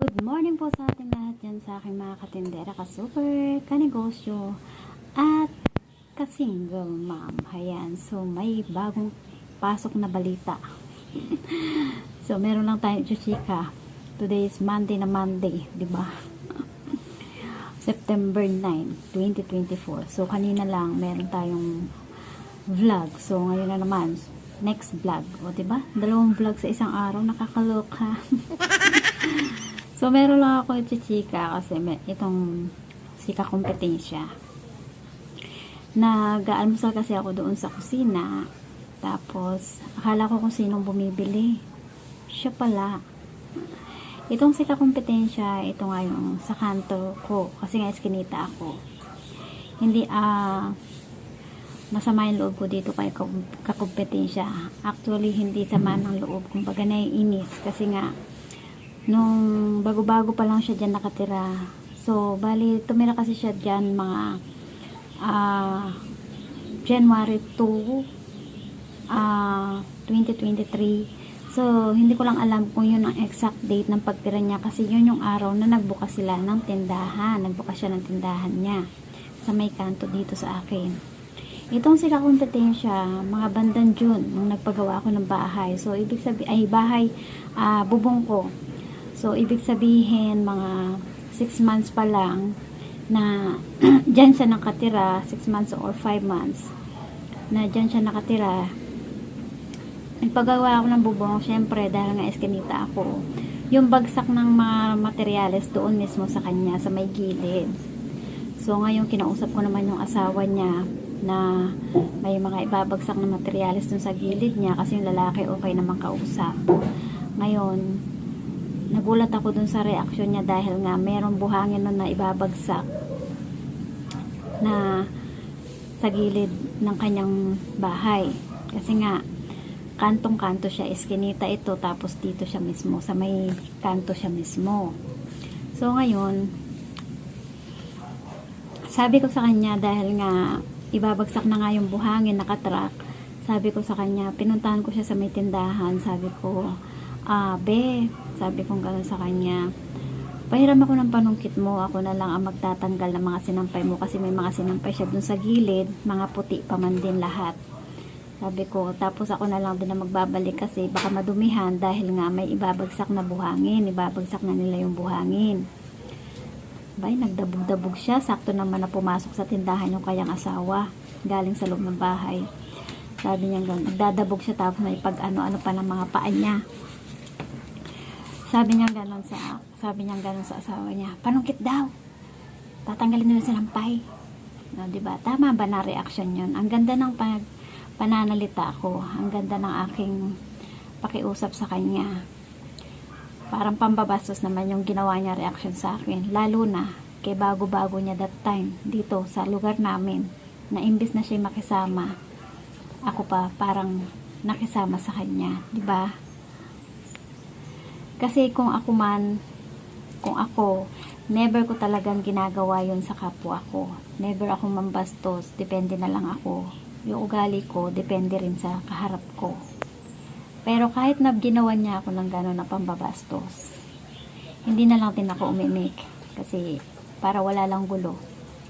Good morning po sa ating lahat dyan sa aking mga katindera, ka-super, kanegosyo, at ka-single mom. Ayan, so may bagong pasok na balita. so meron lang tayong chika. Today is Monday na Monday, di ba? September 9, 2024. So kanina lang meron tayong vlog. So ngayon na naman, next vlog. O ba? Dalawang vlog sa isang araw, nakakaloka. So, meron lang ako chichika kasi may, itong sika kompetensya. Nag-almusal kasi ako doon sa kusina. Tapos, akala ko kung sinong bumibili. Siya pala. Itong sika kompetensya, ito nga yung sa kanto ko. Kasi nga iskinita ako. Hindi, ah, masama yung loob ko dito kay kakompetensya. Actually, hindi sama ng loob. Kumbaga naiinis. Kasi nga, nung bago-bago pa lang siya dyan nakatira. So, bali, tumira kasi siya dyan mga ah, January 2 ah, 2023. So, hindi ko lang alam kung yun ang exact date ng pagtira niya kasi yun yung araw na nagbukas sila ng tindahan. Nagbukas siya ng tindahan niya sa may kanto dito sa akin. Itong sila kompetensya, mga bandang June, nung nagpagawa ako ng bahay. So, ibig sabihin, ay bahay, ah, bubong ko. So, ibig sabihin, mga 6 months pa lang na dyan siya nakatira, 6 months or 5 months, na dyan siya nakatira. Nagpagawa ako ng bubong, syempre, dahil nga eskinita ako. Yung bagsak ng mga materyales doon mismo sa kanya, sa may gilid. So, ngayon, kinausap ko naman yung asawa niya na may mga ibabagsak na materyales dun sa gilid niya kasi yung lalaki okay naman kausap. Ngayon, nagulat ako dun sa reaksyon niya dahil nga merong buhangin nun na ibabagsak na sa gilid ng kanyang bahay. Kasi nga, kantong-kanto siya, eskinita ito, tapos dito siya mismo, sa may kanto siya mismo. So, ngayon, sabi ko sa kanya, dahil nga, ibabagsak na nga yung buhangin, nakatrack, sabi ko sa kanya, pinuntahan ko siya sa may tindahan, sabi ko, ah, be, sabi kong gano'n sa kanya, pahiram ako ng panungkit mo, ako na lang ang magtatanggal ng mga sinampay mo kasi may mga sinampay siya dun sa gilid, mga puti pa man din lahat. Sabi ko, tapos ako na lang din na magbabalik kasi baka madumihan dahil nga may ibabagsak na buhangin, ibabagsak na nila yung buhangin. Bay, nagdabog-dabog siya, sakto naman na pumasok sa tindahan yung kayang asawa, galing sa loob ng bahay. Sabi niya nagdadabog siya tapos may pag ano-ano pa ng mga paa niya. Sabi niya gano'n sa sabi niya gano'n sa asawa niya, panungkit daw. Tatanggalin nila sa lampay. No, 'di ba? Tama ba na reaction 'yon? Ang ganda ng pag pananalita ko. Ang ganda ng aking pakiusap sa kanya. Parang pambabastos naman yung ginawa niya reaction sa akin. Lalo na kay bago-bago niya that time dito sa lugar namin na imbis na siya makisama ako pa parang nakisama sa kanya, 'di ba? Kasi kung ako man, kung ako, never ko talagang ginagawa yon sa kapwa ko. Never ako mambastos, depende na lang ako. Yung ugali ko, depende rin sa kaharap ko. Pero kahit na ginawa niya ako ng gano'n na pambabastos, hindi na lang din ako umimik. Kasi para wala lang gulo.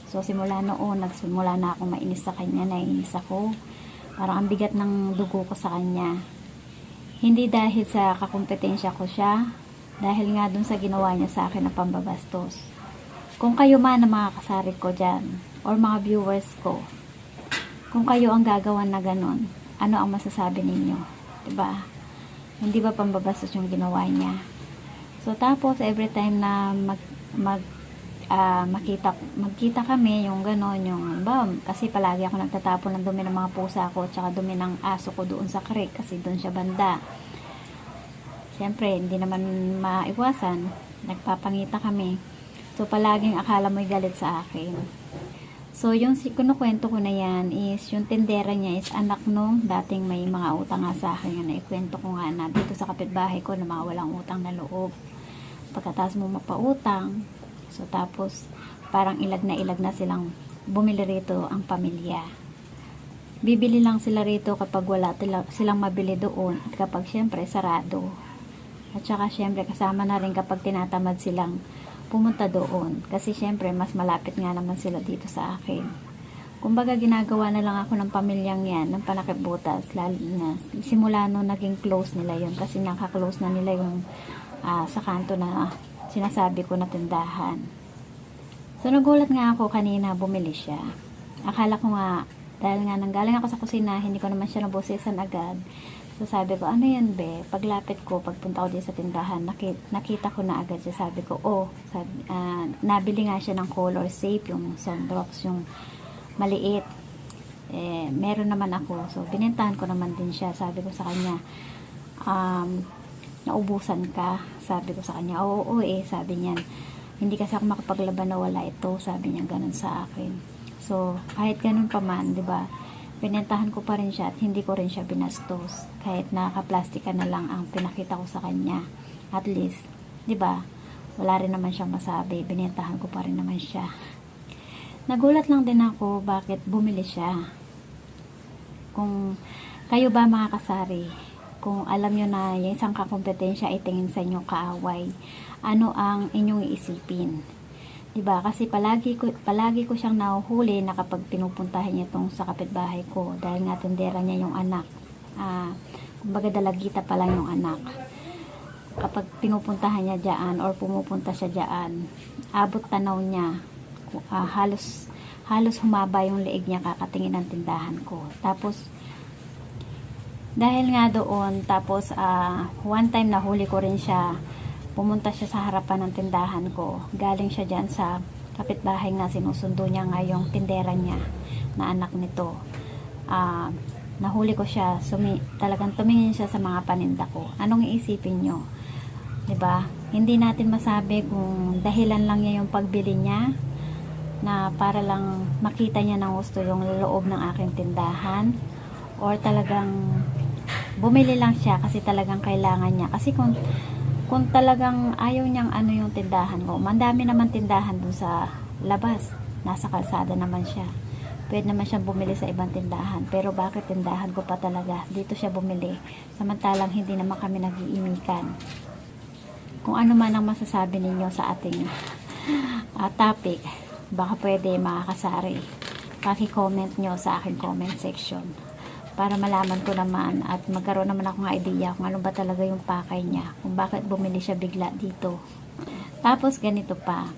So simula noon, nagsimula na ako mainis sa kanya, naiinis ako. Parang ang bigat ng dugo ko sa kanya hindi dahil sa kakompetensya ko siya, dahil nga dun sa ginawa niya sa akin na pambabastos. Kung kayo man ang mga kasari ko dyan, or mga viewers ko, kung kayo ang gagawan na ganon, ano ang masasabi ninyo? ba? Diba? Hindi ba pambabastos yung ginawa niya? So, tapos, every time na mag, mag ah, makita, magkita kami, yung ganon, yung, ba, kasi palagi ako nagtatapon ng dumi ng mga pusa ko, tsaka dumi ng aso ko doon sa creek, kasi doon siya banda. Siyempre, hindi naman maiwasan, nagpapangita kami. So, palaging akala mo'y galit sa akin. So, yung kinukwento ko na yan is, yung tendera niya is anak nung dating may mga utang nga sa akin. Yung naikwento ko nga na dito sa kapitbahay ko na mga walang utang na loob. Pagkatapos mo mapautang, So, tapos, parang ilag na ilag na silang bumili rito ang pamilya. Bibili lang sila rito kapag wala silang mabili doon at kapag syempre sarado. At saka syempre kasama na rin kapag tinatamad silang pumunta doon. Kasi syempre mas malapit nga naman sila dito sa akin. Kumbaga ginagawa na lang ako ng pamilyang yan, ng panakibutas, lalo na simula nung naging close nila yon kasi nakaklose na nila yung ah, sa kanto na sinasabi ko na tindahan. So nagulat nga ako kanina bumili siya. Akala ko nga, dahil nga nanggaling ako sa kusina, hindi ko naman siya nabusisan agad. So sabi ko, ano yan be? Paglapit ko, pagpunta ko din sa tindahan, nakita, nakita ko na agad siya. Sabi ko, oh, sabi, ah, nabili nga siya ng color safe, yung sunrocks, yung maliit. Eh, meron naman ako. So, binentahan ko naman din siya. Sabi ko sa kanya, um, naubusan ka. Sabi ko sa kanya, oo, oo eh, sabi niya, hindi kasi ako makapaglaban na wala ito. Sabi niya, ganun sa akin. So, kahit ganun pa man, di ba, binentahan ko pa rin siya at hindi ko rin siya binastos. Kahit nakaplastika na lang ang pinakita ko sa kanya. At least, di ba, wala rin naman siyang masabi. Binentahan ko pa rin naman siya. Nagulat lang din ako bakit bumili siya. Kung kayo ba mga kasari, kung alam nyo na yung isang kakompetensya ay tingin sa inyong kaaway, ano ang inyong iisipin? 'Di ba? Kasi palagi ko palagi ko siyang nahuhuli na kapag pinupuntahan niya tong sa kapitbahay ko dahil nga tindera niya yung anak. Ah, kumbaga dalagita pa lang yung anak. Kapag pinupuntahan niya diyan or pumupunta siya diyan, abot tanaw niya ah, halos halos humaba yung leeg niya kakatingin ng tindahan ko. Tapos dahil nga doon, tapos ah, one time nahuli ko rin siya pumunta siya sa harapan ng tindahan ko. Galing siya dyan sa kapitbahay nga sinusundo niya nga yung tindera niya na anak nito. Ah, nahuli ko siya, sumi, talagang tumingin siya sa mga paninda ko. Anong iisipin nyo? ba? Hindi natin masabi kung dahilan lang niya yung pagbili niya na para lang makita niya ng gusto yung loob ng aking tindahan or talagang bumili lang siya kasi talagang kailangan niya. Kasi kung kung talagang ayaw niyang ano yung tindahan ko, mandami naman tindahan dun sa labas. Nasa kalsada naman siya. Pwede naman siyang bumili sa ibang tindahan. Pero bakit tindahan ko pa talaga? Dito siya bumili. Samantalang hindi naman kami nag-iimikan. Kung ano man ang masasabi ninyo sa ating ah, topic, baka pwede makakasari. Paki-comment nyo sa aking comment section para malaman ko naman at magkaroon naman akong idea kung ano ba talaga yung pakay niya kung bakit bumili siya bigla dito. Tapos ganito pa.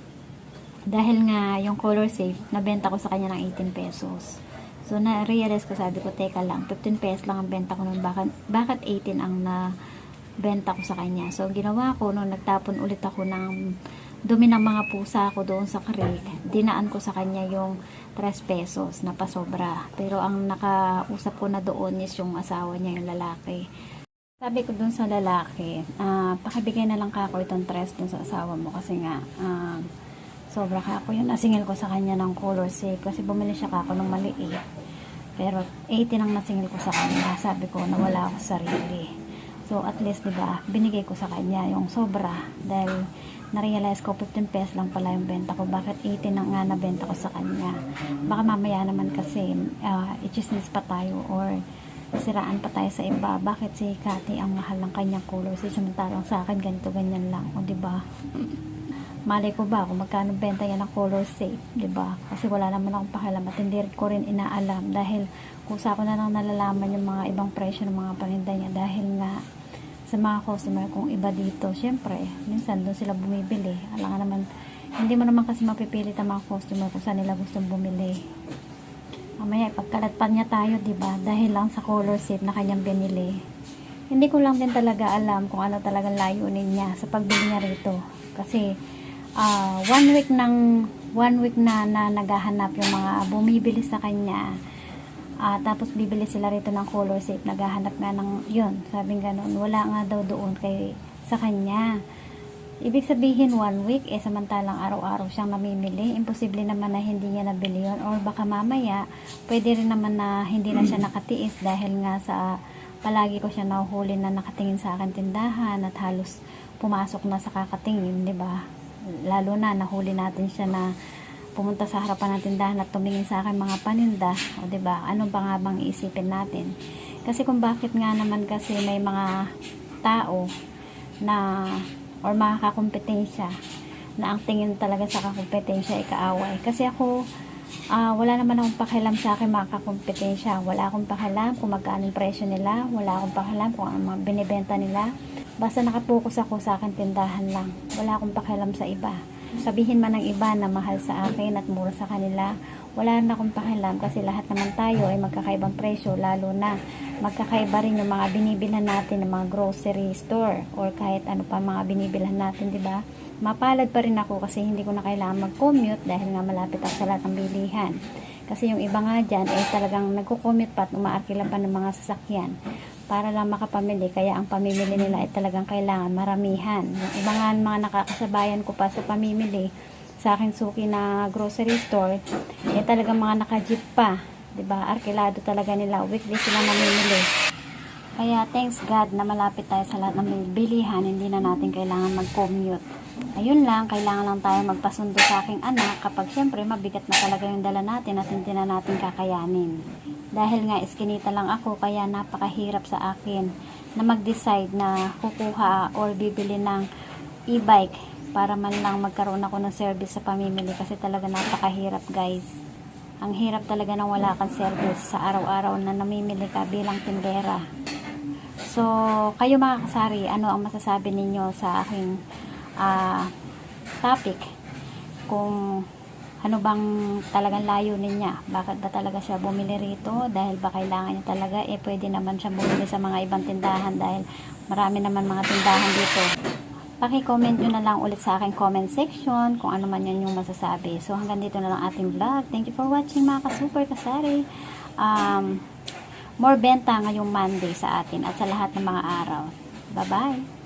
Dahil nga yung color safe nabenta ko sa kanya ng 18 pesos. So na-realize ko sabi ko teka lang 15 pesos lang ang benta ko nun. Bakit, bakit 18 ang na benta ko sa kanya? So ginawa ko nung nagtapon ulit ako ng dumi ng mga pusa ko doon sa creek dinaan ko sa kanya yung 3 pesos na pasobra. Pero ang nakausap ko na doon is yung asawa niya, yung lalaki. Sabi ko doon sa lalaki, ah, pakibigay na lang kako itong 3 doon sa asawa mo kasi nga, ah, sobra kako yun. Nasingil ko sa kanya ng color safe kasi bumili siya kako ng maliit. Pero 80 ang nasingil ko sa kanya. Sabi ko, nawala ako sa sarili. So, at least, di ba, binigay ko sa kanya yung sobra. Dahil, na-realize ko 15 pesos lang pala yung benta ko. Bakit 18 na nga nabenta ko sa kanya? Baka mamaya naman kasi uh, ichismis pa tayo or siraan pa tayo sa iba. Bakit si Kati ang mahal ng kanyang color? Si samantalang sa akin ganito ganyan lang. O di ba? Malay ko ba kung magkano benta yan ng color safe, 'di ba? Kasi wala naman akong pakialam at hindi ko rin inaalam dahil kusa ko na lang nalalaman yung mga ibang presyo ng mga paninda niya dahil nga sa mga customer kung iba dito, syempre, minsan doon sila bumibili. Alam naman, hindi mo naman kasi mapipilit ang mga customer kung saan nila gustong bumili. Mamaya, pagkalatpan niya tayo, ba? Dahil lang sa color set na kanyang binili. Hindi ko lang din talaga alam kung ano talagang layunin niya sa pagbili niya rito. Kasi, ah, one week ng one week na, na naghahanap yung mga bumibili sa kanya Ah, tapos bibili sila rito ng color safe. Naghahanap nga ng, yun, sabing ganun. Wala nga daw doon kay, sa kanya. Ibig sabihin one week, eh samantalang araw-araw siyang namimili. Imposible naman na hindi niya nabili yun. Or baka mamaya, pwede rin naman na hindi na siya nakatiis dahil nga sa palagi ko siya nahuhuli na nakatingin sa akin tindahan at halos pumasok na sa kakatingin, di ba? Lalo na nahuli natin siya na pumunta sa harapan ng tindahan at tumingin sa akin mga paninda, o ba? Ano ba nga bang iisipin natin? Kasi kung bakit nga naman kasi may mga tao na or mga kakompetensya na ang tingin talaga sa kakompetensya ay kaaway. Kasi ako, ah, wala naman akong pakialam sa akin mga kakompetensya. Wala akong pakialam kung magkano yung presyo nila. Wala akong pakialam kung ano mga binibenta nila. Basta nakapokus ako sa akin tindahan lang. Wala akong pakialam sa iba. Sabihin man ng iba na mahal sa akin at mura sa kanila, wala na akong pakialam kasi lahat naman tayo ay magkakaibang presyo lalo na magkakaiba rin yung mga binibilhan natin ng mga grocery store or kahit ano pa mga binibilhan natin, di ba? Mapalad pa rin ako kasi hindi ko na kailangan mag-commute dahil nga malapit ako sa lahat ng bilihan. Kasi yung iba nga dyan ay talagang nagko-commute pa at umaarkila pa ng mga sasakyan para lang makapamili kaya ang pamimili nila ay talagang kailangan maramihan. Yung iba nga mga nakakasabayan ko pa sa pamimili sa aking suki na grocery store, eh talagang mga naka-jeep pa. ba Arkilado talaga nila. Weekly sila namimili. Kaya thanks God na malapit tayo sa lahat ng bilihan, hindi na natin kailangan mag-commute. Ayun lang, kailangan lang tayo magpasundo sa aking anak kapag syempre mabigat na talaga yung dala natin at hindi na natin kakayanin. Dahil nga iskinita lang ako kaya napakahirap sa akin na mag-decide na kukuha or bibili ng e-bike para man lang magkaroon ako ng service sa pamimili kasi talaga napakahirap guys. Ang hirap talaga nang wala kang service sa araw-araw na namimili ka bilang tindera. So, kayo mga kasari, ano ang masasabi ninyo sa aking ah, topic? Kung ano bang talagang layunin niya? Bakit ba talaga siya bumili rito? Dahil ba kailangan niya talaga? Eh, pwede naman siya bumili sa mga ibang tindahan dahil marami naman mga tindahan dito. Paki-comment nyo na lang ulit sa aking comment section kung ano man yan yung masasabi. So, hanggang dito na lang ating vlog. Thank you for watching mga ka-super kasari. Um, more benta ngayong Monday sa atin at sa lahat ng mga araw. Bye-bye!